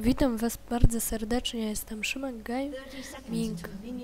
Witam Was bardzo serdecznie, jestem Szymek Gaming,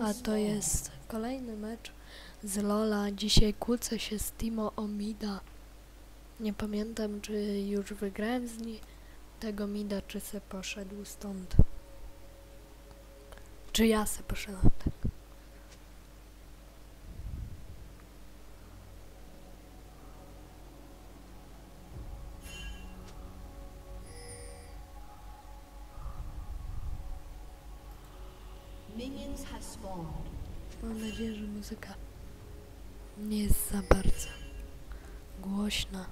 a to jest kolejny mecz z Lola. Dzisiaj kłócę się z Timo o Mida. Nie pamiętam, czy już wygrałem z nim tego Mida, czy se poszedł stąd. Czy ja se poszedłem, tak. Muzyka nie jest za bardzo głośna.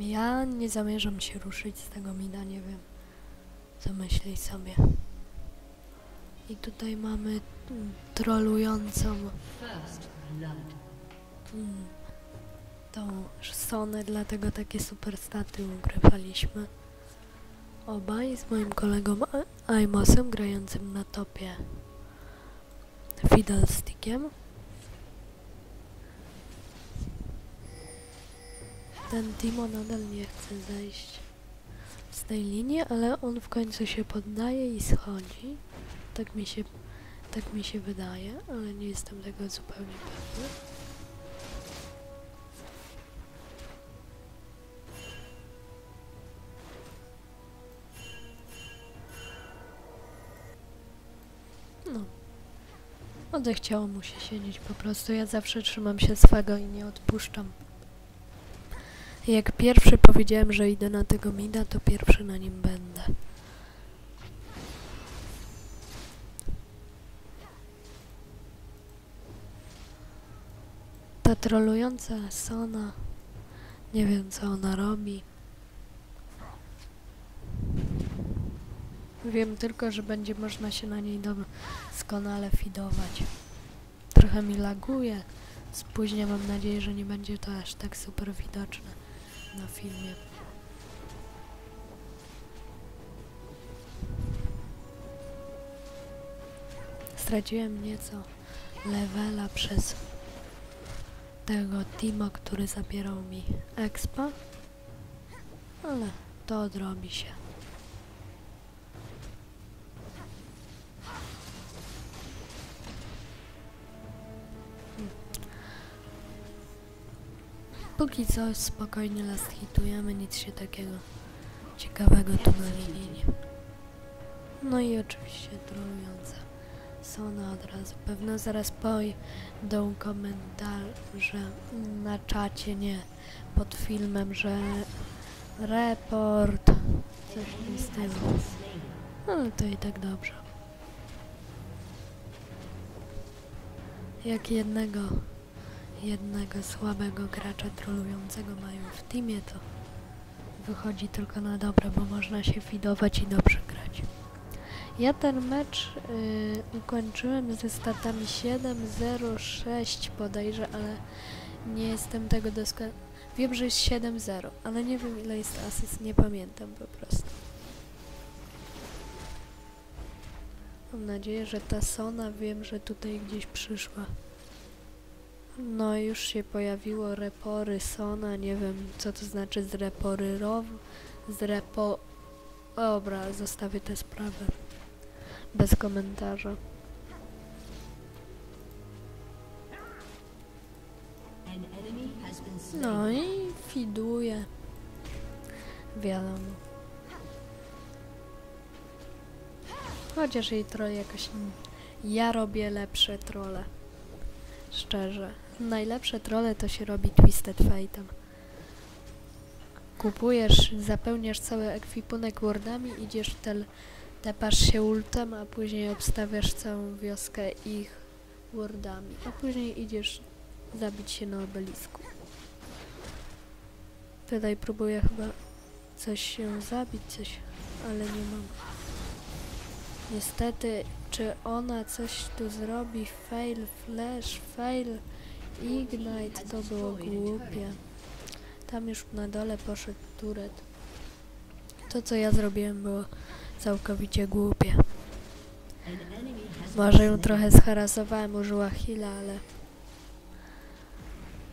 Ja nie zamierzam się ruszyć z tego mida, nie wiem co myśli sobie. I tutaj mamy trolującą mm, tą Sonę, dlatego takie super staty ugrywaliśmy. Obaj z moim kolegą Aimosem grającym na topie Fiddlestickiem. Ten Timo nadal nie chce zejść z tej linii, ale on w końcu się poddaje i schodzi. Tak mi się, tak mi się wydaje, ale nie jestem tego zupełnie pewny. Odechciało mu się siedzieć po prostu. Ja zawsze trzymam się swego i nie odpuszczam. Jak pierwszy powiedziałem, że idę na tego mida, to pierwszy na nim będę. Ta trolująca Sona, nie wiem co ona robi. Wiem tylko, że będzie można się na niej doskonale fidować. Trochę mi laguje. Spóźnię, mam nadzieję, że nie będzie to aż tak super widoczne na filmie. Straciłem nieco levela przez tego Timo, który zabierał mi expa, ale to odrobi się. Póki co spokojnie last hitujemy, nic się takiego ciekawego tu nie. No i oczywiście trolujące Sona od razu. Pewno zaraz pójdą komentarze na czacie, nie pod filmem, że report, coś w tym stylu. Ale to i tak dobrze. Jak jednego jednego słabego gracza trolującego mają w teamie, to wychodzi tylko na dobre, bo można się fidować i dobrze grać. Ja ten mecz y, ukończyłem ze statami 7-0-6 bodajże, ale nie jestem tego doskonale... Wiem, że jest 7-0, ale nie wiem ile jest asyst, nie pamiętam po prostu. Mam nadzieję, że ta Sona wiem, że tutaj gdzieś przyszła. No już się pojawiło repory Sona, nie wiem co to znaczy z repory row, z repo... Dobra, zostawię tę sprawę. Bez komentarza. No i fiduje. Wiadomo. Chociaż jej troll jakoś... Ja robię lepsze trole. Szczerze. Najlepsze trole to się robi Twisted Fate'em. Kupujesz, zapełniasz cały ekwipunek wardami, idziesz tel, tepasz się ultem, a później obstawiasz całą wioskę ich wardami. A później idziesz zabić się na obelisku. Tutaj próbuję chyba coś się zabić, coś, ale nie mam. Niestety, czy ona coś tu zrobi? Fail, flash, fail, ignite, to było głupie. Tam już na dole poszedł turet. To, co ja zrobiłem, było całkowicie głupie. Może ją trochę zharasowałem, użyła heala, ale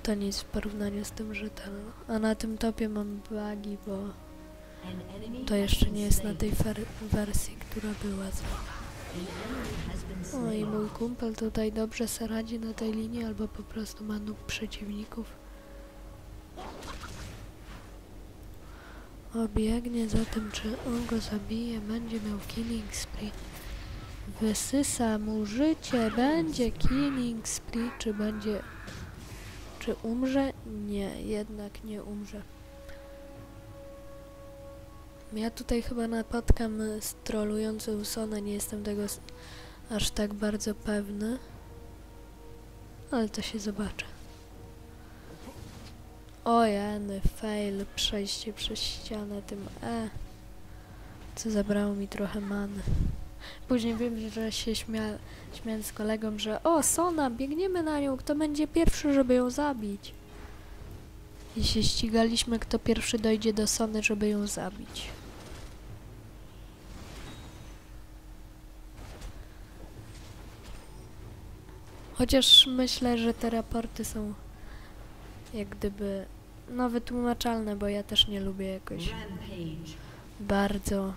to nic w porównaniu z tym, że ten... A na tym topie mam bugi, bo To jeszcze nie jest na tej wersji, która była. An enemy has been O i slain. mój kumpel tutaj dobrze se radzi na tej linii, albo po prostu ma nóg przeciwników. Obiegnie za tym, czy on go zabije, będzie miał killing spree. Wysysa mu życie, będzie killing spree, czy będzie... Czy umrze? Nie, jednak nie umrze. Ja tutaj chyba napotkam z trolującą Sonę, nie jestem tego aż tak bardzo pewny. Ale to się zobaczy. O jeny, fail, przejście przez ścianę tym E. Co zabrało mi trochę many. Później wiem, że się śmia śmiałem z kolegą, że o, Sona, biegniemy na nią, kto będzie pierwszy, żeby ją zabić. I się ścigaliśmy, kto pierwszy dojdzie do Sony, żeby ją zabić. Chociaż myślę, że te raporty są jak gdyby no wytłumaczalne, bo ja też nie lubię jakoś bardzo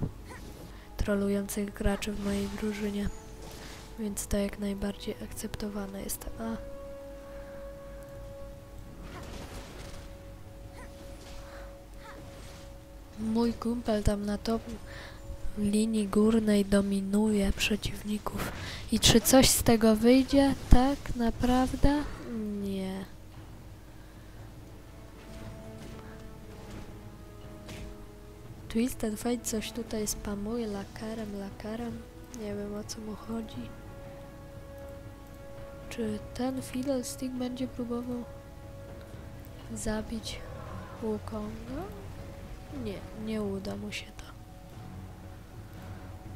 trolujących graczy w mojej drużynie. Więc to jak najbardziej akceptowane jest. A. Mój kumpel tam na top linii górnej dominuje przeciwników. I czy coś z tego wyjdzie? Tak, naprawdę? Nie. Twisted Fate coś tutaj spamuje lakarem, lakarem. Nie wiem o co mu chodzi. Czy ten Fiddlestick będzie próbował zabić Wukonga? Nie, nie uda mu się to.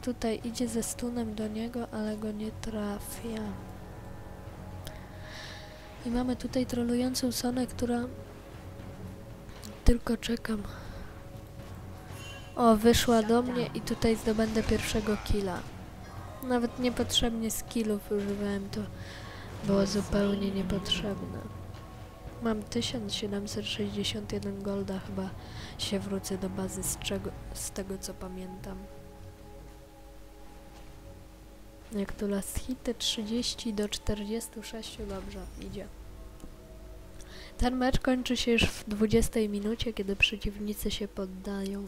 Tutaj idzie ze stunem do niego, ale go nie trafia. I mamy tutaj trolującą Sonę, która... Tylko czekam. O, wyszła do mnie i tutaj zdobędę pierwszego killa. Nawet niepotrzebnie skillów używałem, to było zupełnie niepotrzebne. Mam 1761 golda, chyba się wrócę do bazy z, czego, z tego co pamiętam. Jak tu last hity 30 do 46, dobrze, idzie. Ten mecz kończy się już w 20 minucie, kiedy przeciwnicy się poddają.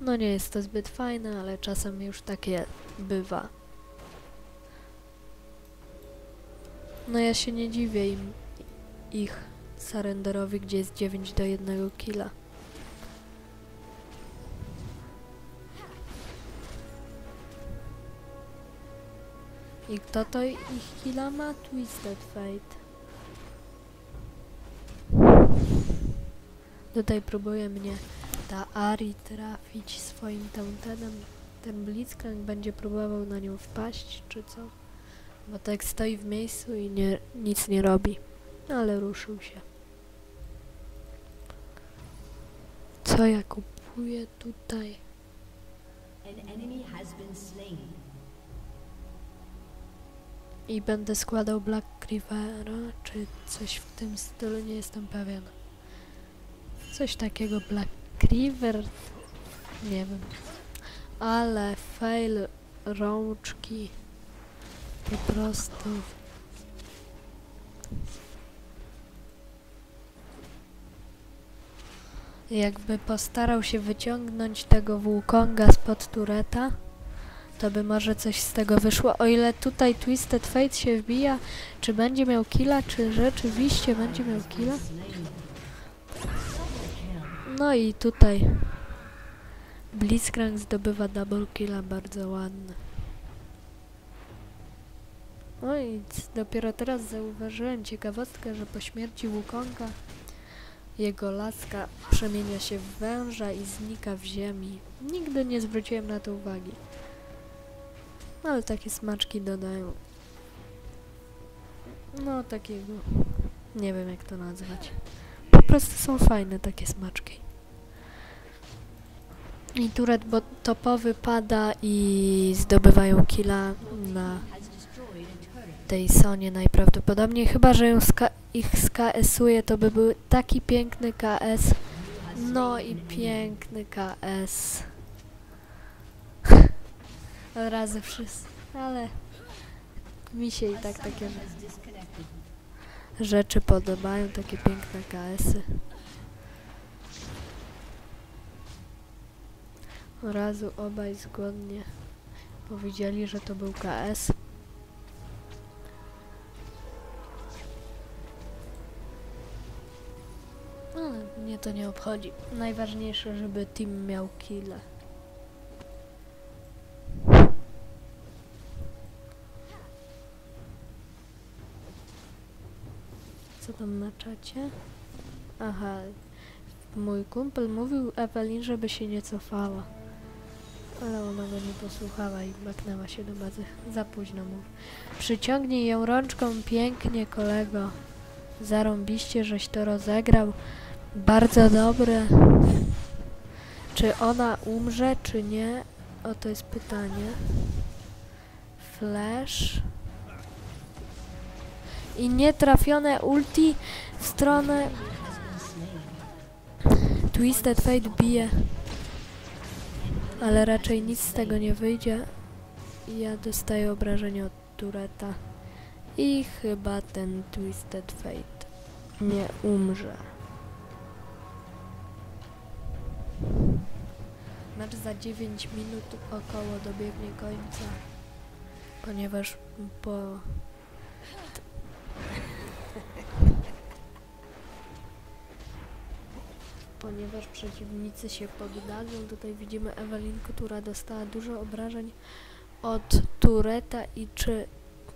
No nie jest to zbyt fajne, ale czasem już takie bywa. No ja się nie dziwię im, ich surrenderowi, gdzie jest 9 do 1 killa. I kto to ich killa ma? Twisted Fate. Tutaj próbuje mnie ta Ari trafić swoim tauntenem. Ten Blitzcrank będzie próbował na nią wpaść, czy co? Bo tak stoi w miejscu i nie, nic nie robi. Ale ruszył się. Co ja kupuję tutaj? An enemy has been slain. I będę składał Black Rivera, czy coś w tym stylu, nie jestem pewien. Coś takiego Black River, nie wiem. Ale fail rączki po prostu. Jakby postarał się wyciągnąć tego Włókonga spod tureta, to by może coś z tego wyszło. O ile tutaj Twisted Fate się wbija, czy będzie miał killa, czy rzeczywiście będzie miał killa? No i tutaj Blitzcrank zdobywa double killa, bardzo ładny. No i dopiero teraz zauważyłem ciekawostkę, że po śmierci Wukonga jego laska przemienia się w węża i znika w ziemi. Nigdy nie zwróciłem na to uwagi. Ale takie smaczki dodają. No takiego. Nie wiem jak to nazwać. Po prostu są fajne takie smaczki. I turet bo topowy pada i zdobywają killa na tej Sonie najprawdopodobniej. Chyba, że ją ska ich skasuje, to by był taki piękny KS. No i piękny KS. Od razu wszyscy, ale mi się i tak takie rzeczy podobają, takie piękne KS-y. Od razu obaj zgodnie powiedzieli, że to był KS. Ale mnie to nie obchodzi. Najważniejsze, żeby team miał killa. Co tam na czacie? Aha, mój kumpel mówił Ewelin, żeby się nie cofała. Ale ona go nie posłuchała i baknęła się do bazy. Za późno mówi. Przyciągnij ją rączką pięknie, kolego. Zarąbiście, żeś to rozegrał. Bardzo dobre. Czy ona umrze, czy nie? O, to jest pytanie. Flash. I nietrafione ulti w stronę. Twisted Fate bije. Ale raczej nic z tego nie wyjdzie. Ja dostaję obrażenia od Tureta. I chyba ten Twisted Fate nie umrze. Mecz za 9 minut około dobiegnie końca. Ponieważ po ponieważ przeciwnicy się poddadzą. Tutaj widzimy Ewelin, która dostała dużo obrażeń od Tureta i czy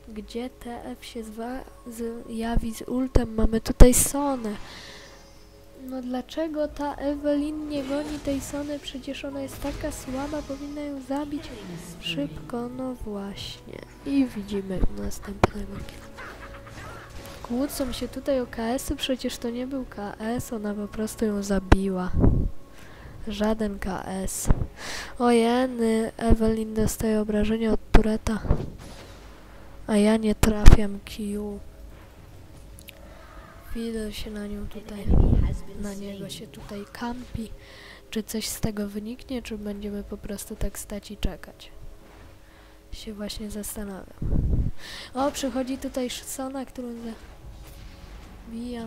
gdzie TF się zjawi z ultem? Mamy tutaj Sonę. No dlaczego ta Ewelin nie goni tej Sony? Przecież ona jest taka słaba, powinna ją zabić szybko. No właśnie. I widzimy następnego. Kłócą się tutaj o KS-y, przecież to nie był KS, ona po prostu ją zabiła. Żaden KS. Ojeny, Evelyn dostaje obrażenia od Tureta. A ja nie trafiam Q. Widzę się na nią tutaj. Na niego się tutaj kampi. Czy coś z tego wyniknie, czy będziemy po prostu tak stać i czekać? Się właśnie zastanawiam. O, przychodzi tutaj Sona, którą zabijam. Spree.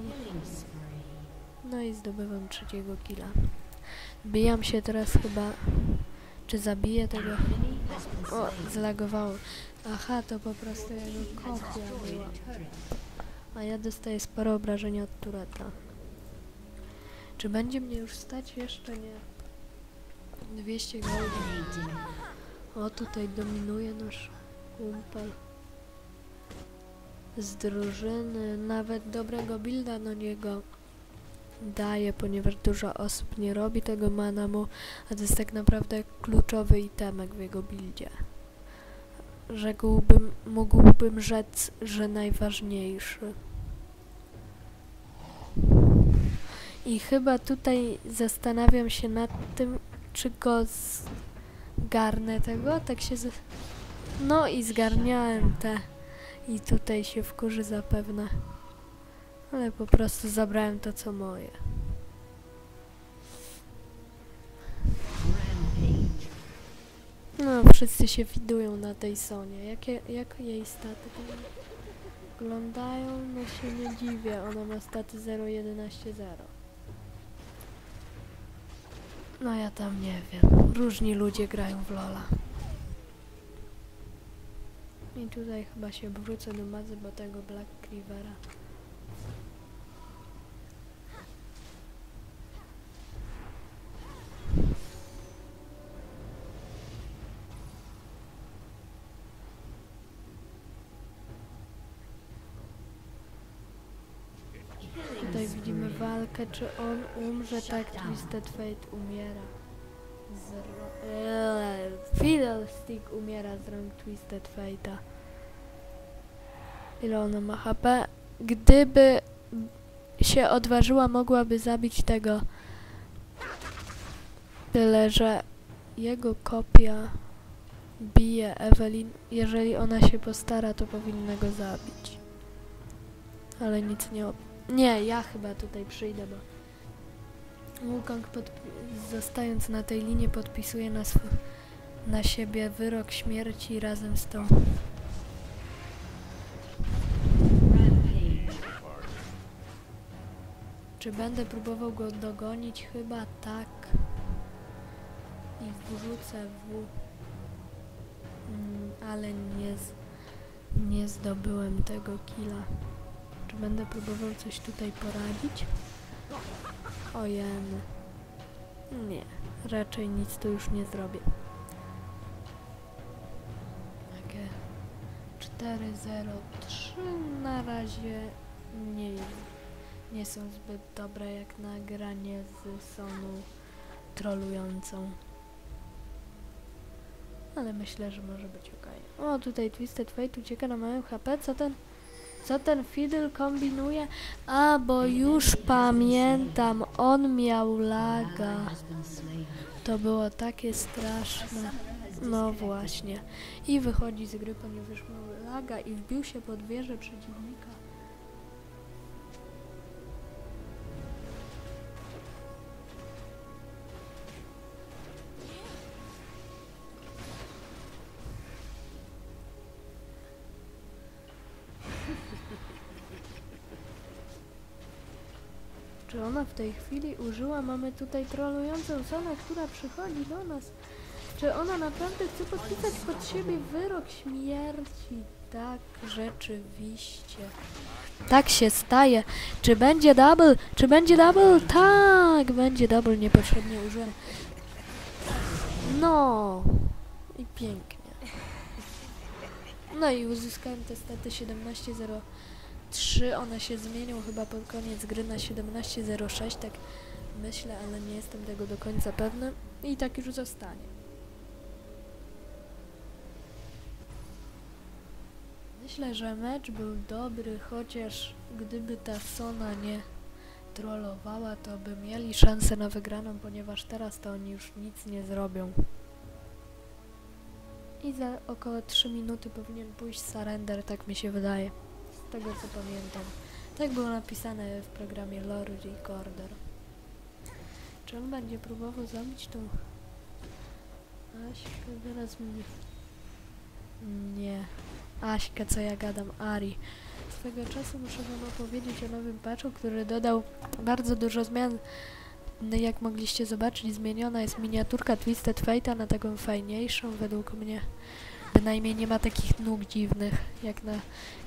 No i zdobywam trzeciego killa. Bijam się teraz chyba... Czy zabiję tego? O, zlagowało. Aha, to po prostu jego kopia była. a ja dostaję sporo obrażenia od Tureta. Czy będzie mnie już stać? Jeszcze nie. 200 golda. Dominating. O, tutaj dominuje nasz kumpel. Z drużyny. Nawet dobrego builda na niego daje, ponieważ dużo osób nie robi tego manamu, a to jest tak naprawdę kluczowy itemek w jego buildzie. Rzekłbym, mógłbym rzec, że najważniejszy. I chyba tutaj zastanawiam się nad tym, czy go zgarnę tego, tak się... Z... No i zgarniałem te. I tutaj się wkurzy zapewne. Ale po prostu zabrałem to, co moje. No, wszyscy się widują na tej Sonie. Jakie, jak jej staty wyglądają? No się nie dziwię. Ona ma staty 0.11.0. No ja tam nie wiem. Różni ludzie grają w Lola. I tutaj chyba się wrócę do bazy, bo tego Black Cleavera. Tutaj widzimy walkę, czy on umrze, tak Twisted Fate umiera. Eee, Fiddlestick umiera z rąk Twisted Fate'a. Ile ona ma HP? Gdyby się odważyła, mogłaby zabić tego. Tyle, że jego kopia bije Evelyn. Jeżeli ona się postara, to powinna go zabić. Ale nic nie... Nie, ja chyba tutaj przyjdę, bo Pod, zostając na tej linii podpisuje na, na siebie wyrok śmierci razem z tą. Czy będę próbował go dogonić? Chyba tak. I wrzucę w... Mm, ale nie, z... nie zdobyłem tego killa. Czy będę próbował coś tutaj poradzić? Ojeny. Nie, raczej nic tu już nie zrobię. Takie 403 na razie nie nie są zbyt dobre jak na granie z Sonu trolującą. Ale myślę, że może być ok. O, tutaj Twisted Fate ucieka na małym HP. Co ten, co ten Fiddle kombinuje? A, bo już pamiętam, on miał laga. To było takie straszne. No właśnie. I wychodzi z gry, ponieważ miał laga i wbił się pod wieżę przeciwnika. Czy ona w tej chwili użyła? Mamy tutaj trolującą Sonę, która przychodzi do nas. Czy ona naprawdę chce podpisać pod siebie wyrok śmierci? Tak, rzeczywiście. Tak się staje. Czy będzie double? Czy będzie double? Tak, będzie double. Niepotrzebnie użyłem. No. I pięknie. No i uzyskałem te staty 17.03. One się zmienią chyba pod koniec gry na 17.06. Tak myślę, ale nie jestem tego do końca pewny. I tak już zostanie. Myślę, że mecz był dobry, chociaż gdyby ta Sona nie trollowała, to by mieli szansę na wygraną, ponieważ teraz to oni już nic nie zrobią. I za około 3 minuty powinien pójść surrender, tak mi się wydaje. Tego co pamiętam. Tak było napisane w programie Lore Recorder. Czy on będzie próbował zabić tą Aśkę? Zaraz mnie... Nie. Aśkę, co ja gadam, Ari. Swego czasu muszę wam opowiedzieć o nowym patchu, który dodał bardzo dużo zmian. No, Jak mogliście zobaczyć, zmieniona jest miniaturka Twisted Fate'a na taką fajniejszą, według mnie. Bynajmniej nie ma takich nóg dziwnych, jak, na,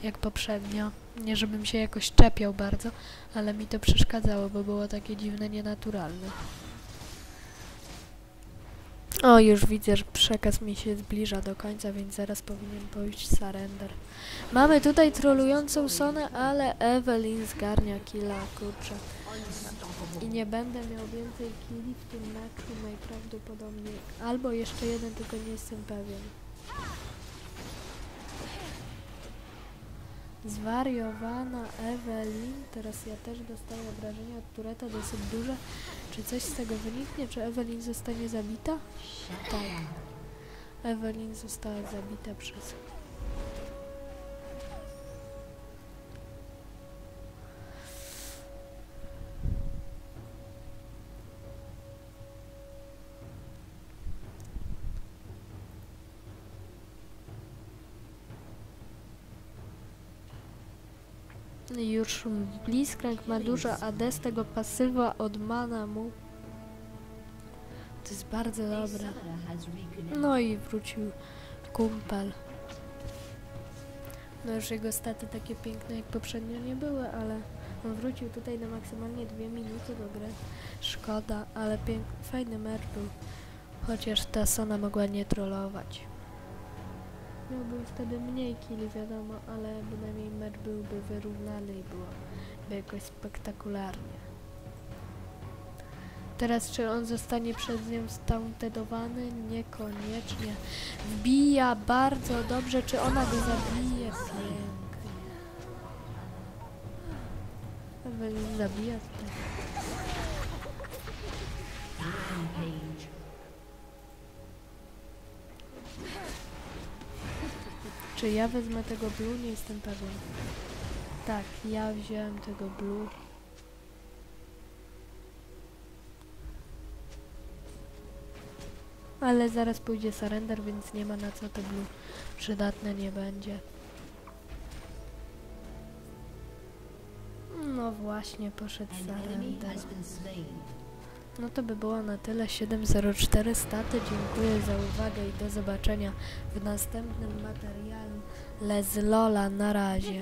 jak poprzednio. Nie żebym się jakoś czepiał bardzo, ale mi to przeszkadzało, bo było takie dziwne, nienaturalne. O, już widzę, że przekaz mi się zbliża do końca, więc zaraz powinien pójść surrender. Mamy tutaj trolującą Sonę, ale Evelyn zgarnia killa, kurczę. I nie będę miał więcej killi w tym meczu najprawdopodobniej. Albo jeszcze jeden, tylko nie jestem pewien. Zwariowana Evelyn. Teraz ja też dostaję obrażenia od Tureta dosyć duże. Czy coś z tego wyniknie? Czy Evelyn zostanie zabita? Tak. Evelyn została zabita przez... Już Blitzcrank ma dużo AD z tego pasywa od mana mu. To jest bardzo dobre. No i wrócił kumpel. No już jego staty takie piękne jak poprzednio nie były, ale on wrócił tutaj na maksymalnie dwie minuty do gry. Szkoda, ale fajny mecz był. Chociaż ta Sona mogła nie trollować. Miałbym wtedy mniej killi, wiadomo, ale bynajmniej mecz byłby wyrównany i byłoby jakoś spektakularnie. Teraz czy on zostanie przez nią stauntedowany? Niekoniecznie. Wbija bardzo dobrze, czy ona go zabije? Pięknie. Zabija tutaj. Czy ja wezmę tego blue? Nie jestem pewien. Tak, ja wziąłem tego blue. Ale zaraz pójdzie surrender, więc nie ma na co to blue przydatne nie będzie. No właśnie, poszedł surrender. No to by było na tyle. 704 staty. Dziękuję za uwagę i do zobaczenia w następnym materiale z Lola. Na razie.